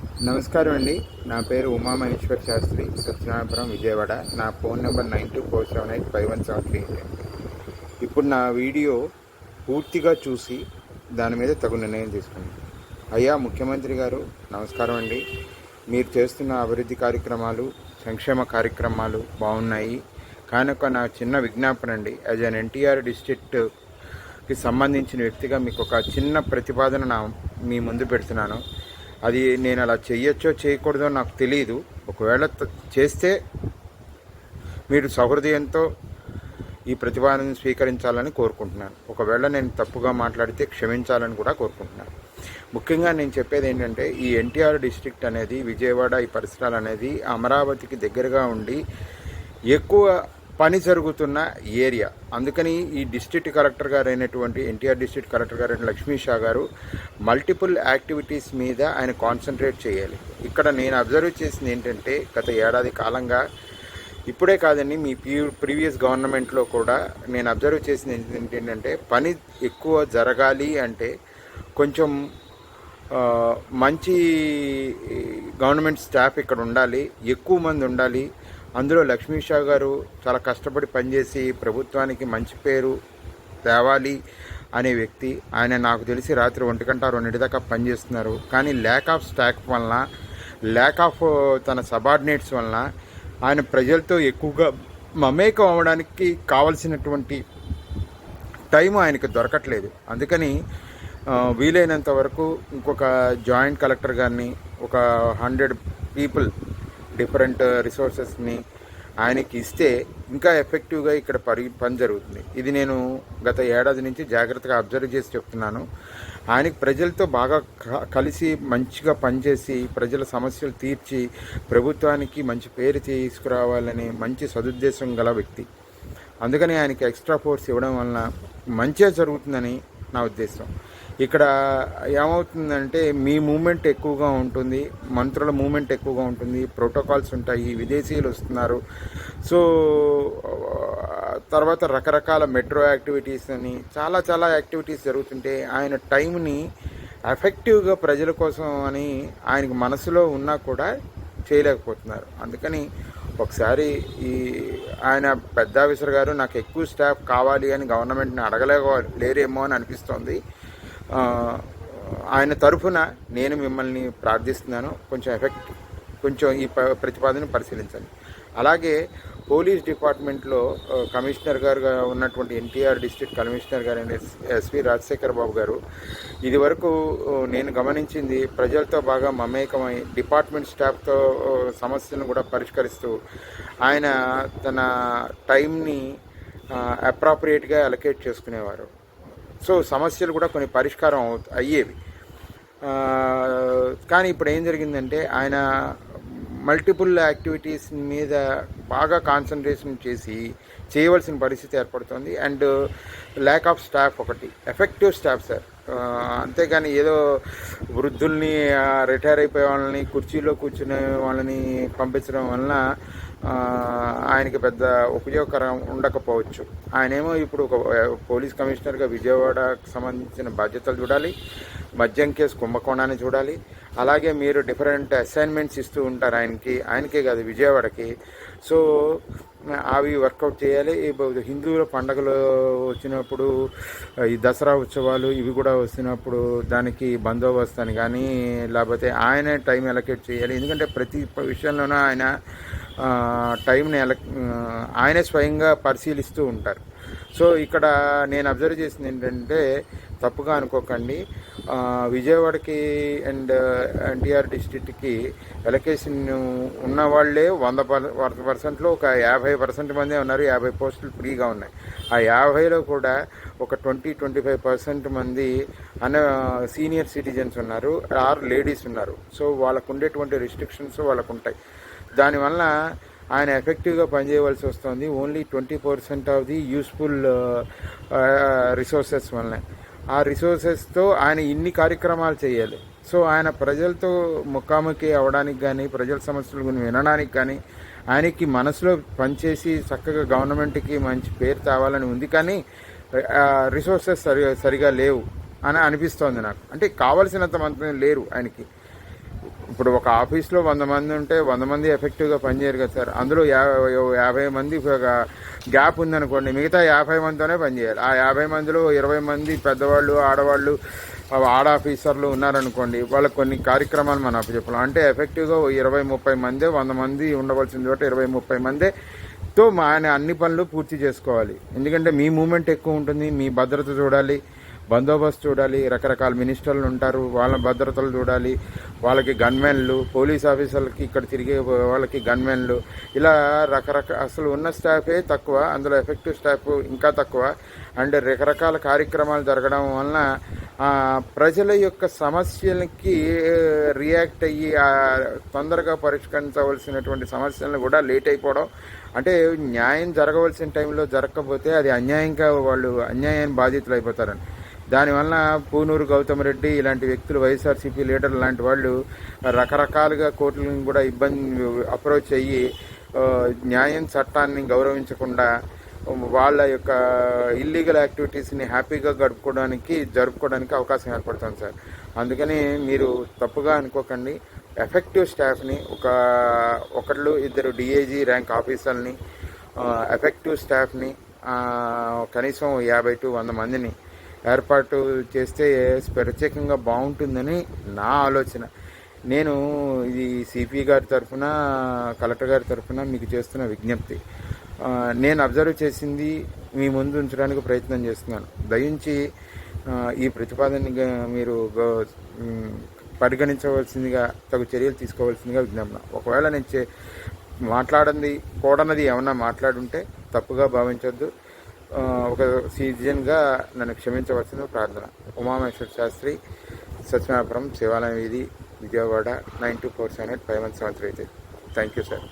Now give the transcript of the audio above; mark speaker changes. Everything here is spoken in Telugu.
Speaker 1: నమస్కారం అండి. నా పేరు ఉమా మహేశ్వర్ శాస్త్రి సత్యనారాయణపురం విజయవాడ. నా phone number nine two four seven eight five one seven three ఇప్పుడు నా వీడియో పూర్తిగా చూసి దాని మీద తగు నిర్ణయం తీసుకుంది అయ్యా ముఖ్యమంత్రి గారు నమస్కారం అండి. మీరు చేస్తున్న అభివృద్ధి కార్యక్రమాలు సంక్షేమ కార్యక్రమాలు బాగున్నాయి. కానీ ఒక నా చిన్న విజ్ఞాపన అండి. యాజ్ అన్ ఎన్టీఆర్ డిస్ట్రిక్ట్కి సంబంధించిన వ్యక్తిగా మీకు ఒక చిన్న ప్రతిపాదన నా మీ ముందు పెడుతున్నాను. అది నేను అలా చెయ్యొచ్చో చేయకూడదో నాకు తెలియదు ఒకవేళ చేస్తే మీరు సహృదయంతో ఈ ప్రతిపాదనను స్వీకరించాలని కోరుకుంటున్నాను. ఒకవేళ నేను తప్పుగా మాట్లాడితే క్షమించాలని కూడా కోరుకుంటున్నాను. ముఖ్యంగా నేను చెప్పేది ఏంటంటే ఈ ఎన్టీఆర్ డిస్ట్రిక్ట్ అనేది విజయవాడ ఈ పరిసరాలు అనేది అమరావతికి దగ్గరగా ఉండి ఎక్కువ పని జరుగుతున్న ఏరియా. అందుకని ఈ డిస్ట్రిక్ట్ కలెక్టర్ గారు అయినటువంటి ఎన్టీఆర్ డిస్ట్రిక్ట్ కలెక్టర్ గారు లక్ష్మీ షా గారు మల్టిపుల్ యాక్టివిటీస్ మీద ఆయన కాన్సన్ట్రేట్ చేయాలి. ఇక్కడ నేను అబ్జర్వ్ చేసింది ఏంటంటే గత ఏడాది కాలంగా ఇప్పుడే కాదండి మీ ప్రీవియస్ గవర్నమెంట్లో కూడా నేను అబ్జర్వ్ చేసింది ఏంటి- ఏంటంటే పని ఎక్కువ జరగాలి అంటే కొంచెం మంచి గవర్నమెంట్ స్టాఫ్ ఇక్కడ ఉండాలి ఎక్కువ మంది ఉండాలి అందులో లక్ష్మీ షా గారు చాలా కష్టపడి పనిచేసి ప్రభుత్వానికి మంచి పేరు తేవాలి అనే వ్యక్తి. ఆయన నాకు తెలిసి రాత్రి ఒంటి గంట రెండింటి దాకా పనిచేస్తున్నారు. కానీ ల్యాక్ ఆఫ్ స్టాక్ వలన ల్యాక్ ఆఫ్ uh, తన సబార్డినేట్స్ వలన ఆయన ప్రజలతో ఎక్కువగా మమేకం అవ్వడానికి కావలసినటువంటి టైం ఆయనకు దొరకట్లేదు. అందుకని వీలైనంత వరకు ఇంకొక జాయింట్ కలెక్టర్ గారిని ఒక హండ్రెడ్ పీపుల్ డిఫరెంట్ రిసోర్సెస్ని ఆయనకి ఇస్తే ఇంకా ఎఫెక్టివ్గా ఇక్కడ పని పని జరుగుతుంది. ఇది నేను గత ఏడాది నుంచి జాగ్రత్తగా అబ్జర్వ్ చేసి చెప్తున్నాను. ఆయనకి ప్రజలతో బాగా కలిసి మంచిగా పనిచేసి ప్రజల సమస్యలు తీర్చి ప్రభుత్వానికి మంచి పేరు తీసుకురావాలని మంచి సదుద్దేశం గల వ్యక్తి. అందుకని ఆయనకి ఎక్స్ట్రా ఫోర్స్ ఇవ్వడం వలన మంచిగా జరుగుతుందని నా ఉద్దేశం. ఇక్కడ ఏమవుతుందంటే మీ మూమెంట్ ఎక్కువగా ఉంటుంది మంత్రుల మూమెంట్ ఎక్కువగా ఉంటుంది ప్రోటోకాల్స్ ఉంటాయి విదేశీయులు వస్తున్నారు. సో తర్వాత రకరకాల మెట్రో యాక్టివిటీస్ అని చాలా చాలా యాక్టివిటీస్ జరుగుతుంటే ఆయన టైంని ఎఫెక్టివ్గా ప్రజల కోసం అని ఆయనకు మనసులో ఉన్నా కూడా చేయలేకపోతున్నారు. అందుకని ఒకసారి ఈ ఆయన పెద్ద ఆఫీసర్ గారు నాకు ఎక్కువ స్టాఫ్ కావాలి అని గవర్నమెంట్ని అడగలేక లేరేమో అని అనిపిస్తోంది. ఆయన తరఫున నేను మిమ్మల్ని ప్రార్థిస్తున్నాను. కొంచెం ఎఫెక్ట్ కొంచెం ఈ ప- ప్రతిపాదన పరిశీలించండి. అలాగే పోలీస్ డిపార్ట్మెంట్లో కమిషనర్ గారుగా ఉన్నటువంటి ఎన్టీఆర్ డిస్ట్రిక్ట్ కమిషనర్ గారు ఎస్- ఎస్వి రాజశేఖర్ బాబు గారు ఇది వరకు నేను గమనించింది ప్రజలతో బాగా మమేకమై డిపార్ట్మెంట్ స్టాఫ్తో సమస్యను సమస్యలను కూడా పరిష్కరిస్తూ ఆయన తన టైంని అప్రాప్రియేట్గా అలొకేట్ చేసుకునేవారు. సో సమస్యలు కూడా కొన్ని పరిష్కారం అవు అయ్యేవి. కానీ ఇప్పుడు ఏం జరిగిందంటే ఆయన మల్టిపుల్ యాక్టివిటీస్ మీద బాగా కాన్సన్ట్రేషన్ చేసి చేయవలసిన పరిస్థితి ఏర్పడుతుంది. అండ్ ల్యాక్ ఆఫ్ స్టాఫ్ ఒకటి. ఎఫెక్టివ్ స్టాఫ్ సార్ అంతేగాని ఏదో వృద్ధుల్ని రిటైర్ అయిపోయే వాళ్ళని కుర్చీలో కూర్చునే వాళ్ళని పంపించడం వలన ఆయనకి పెద్ద ఉపయోగకరం ఉండకపోవచ్చు. ఆయనేమో ఇప్పుడు ఒక పోలీస్ కమిషనర్గా విజయవాడకు సంబంధించిన బాధ్యతలు చూడాలి మద్యం కేసు కుంభకోణాన్ని చూడాలి అలాగే మీరు డిఫరెంట్ అసైన్మెంట్స్ ఇస్తూ ఉంటారు ఆయనకి ఆయనకే కాదు విజయవాడకి. సో అవి వర్కౌట్ చేయాలి. హిందువుల పండగలు వచ్చినప్పుడు ఈ దసరా ఉత్సవాలు ఇవి కూడా వస్తున్నప్పుడు దానికి బందోబస్తు అని కానీ లేకపోతే ఆయనే టైం ఎలకేట్ చేయాలి. ఎందుకంటే ప్రతి విషయంలోనూ ఆయన టైంని ఎల ఆయనే స్వయంగా పరిశీలిస్తూ ఉంటారు. సో ఇక్కడ నేను అబ్జర్వ్ చేసింది ఏంటంటే తప్పుగా అనుకోకండి. విజయవాడకి అండ్ ఎన్టీఆర్ డిస్టిక్కి ఎలకేషన్ ఉన్న వాళ్ళే వంద పర్ వంద పర్సెంట్లో ఒక యాభై పర్సెంట్ మందే ఉన్నారు. యాభై పోస్టులు ఫ్రీగా ఉన్నాయి. ఆ యాభైలో కూడా ఒక ట్వంటీ ట్వంటీ ఫైవ్ పర్సెంట్ మంది అన్న సీనియర్ సిటిజన్స్ ఉన్నారు. ఆర్ లేడీస్ ఉన్నారు. సో వాళ్ళకు ఉండేటువంటి రిస్ట్రిక్షన్స్ వాళ్ళకు ఉంటాయి దానివల్ల ఆయన ఎఫెక్టివ్గా పనిచేయవలసి వస్తుంది. Only twenty percent of the useful resources వల్లనే. ఆ రిసోర్సెస్తో ఆయన ఇన్ని కార్యక్రమాలు చేయాలి. సో ఆయన ప్రజలతో ముఖాముఖి అవడానికి కానీ ప్రజల సమస్యల గురించి వినడానికి కానీ ఆయనకి మనసులో పనిచేసి చక్కగా గవర్నమెంట్కి మంచి పేరు తేవాలని ఉంది. కానీ రిసోర్సెస్ సరిగా సరిగా లేవు అని అనిపిస్తోంది నాకు. అంటే కావలసినంత మంది లేరు ఆయనకి. ఇప్పుడు ఒక ఆఫీస్లో వంద మంది ఉంటే వంద మంది ఎఫెక్టివ్గా పనిచేయరు కదా సార్. అందులో యాభై యాభై మంది ఒక గ్యాప్ ఉందనుకోండి మిగతా యాభై మందితోనే పనిచేయాలి. ఆ యాభై మందిలో ఇరవై మంది పెద్దవాళ్ళు ఆడవాళ్ళు ఆడ ఆఫీసర్లు ఉన్నారనుకోండి వాళ్ళకి కొన్ని కార్యక్రమాలు మనం చెప్పాలి అంటే ఎఫెక్టివ్గా ఇరవై ముప్పై మందే వంద మంది ఉండవలసిన చోట ఇరవై ముప్పై మందే తో మా ఆయన అన్ని పనులు పూర్తి చేసుకోవాలి. ఎందుకంటే మీ మూమెంట్ ఎక్కువ ఉంటుంది మీ భద్రత చూడాలి బందోబస్తు చూడాలి రకరకాల మినిస్టర్లు ఉంటారు వాళ్ళ భద్రతలు చూడాలి వాళ్ళకి గన్మెన్లు పోలీస్ ఆఫీసర్లకి ఇక్కడ తిరిగే వాళ్ళకి గన్మెన్లు. ఇలా రకరకాల అసలు ఉన్న స్టాఫే తక్కువ అందులో ఎఫెక్టివ్ స్టాఫ్ ఇంకా తక్కువ. అండ్ రకరకాల కార్యక్రమాలు జరగడం వలన ప్రజల యొక్క సమస్యలకి రియాక్ట్ అయ్యి తొందరగా పరిష్కరించవలసినటువంటి సమస్యలను కూడా లేట్ అయిపోవడం. అంటే న్యాయం జరగవలసిన టైంలో జరగకపోతే అది అన్యాయంగా వాళ్ళు అన్యాయాన్ని బాధితులు అయిపోతారని దానివల్ల పూనూరు గౌతమ్ రెడ్డి ఇలాంటి వ్యక్తులు వైఎస్ఆర్సీపీ లీడర్లు లాంటి వాళ్ళు రకరకాలుగా కోర్టులను కూడా ఇబ్బంది అప్రోచ్ అయ్యి న్యాయం చట్టాన్ని గౌరవించకుండా వాళ్ళ యొక్క ఇల్లీగల్ యాక్టివిటీస్ని హ్యాపీగా గడుపుకోవడానికి జరుపుకోవడానికి అవకాశం ఏర్పడుతుంది సార్. అందుకని మీరు తప్పుగా అనుకోకండి. ఎఫెక్టివ్ స్టాఫ్ని ఒక ఒకళ్ళు ఇద్దరు డిఐజీ ర్యాంక్ ఆఫీసర్ని ఎఫెక్టివ్ స్టాఫ్ని కనీసం యాభై టు వంద మందిని ఏర్పాటు చేస్తే ప్రత్యేకంగా బాగుంటుందని నా ఆలోచన. నేను ఇది సిపి గారి తరఫున కలెక్టర్ గారి తరఫున మీకు చేస్తున్న విజ్ఞప్తి. నేను అబ్జర్వ్ చేసింది మీ ముందు ఉంచడానికి ప్రయత్నం చేస్తున్నాను. దయించి ఈ ప్రతిపాదనగా మీరు పరిగణించవలసిందిగా తగు చర్యలు తీసుకోవాల్సిందిగా విజ్ఞాపన ఒకవేళ నేను చే మాట్లాడింది కూడనది ఏమన్నా మాట్లాడుంటే తప్పుగా భావించొద్దు. ఒక సీజన్గా నన్ను క్షమించవలసిన ప్రార్థన. ఉమామేశ్వర శాస్త్రి సత్యనాపురం శివాలయం వీధి Vijayawada nine two four seven eight five one seven three thank you sir.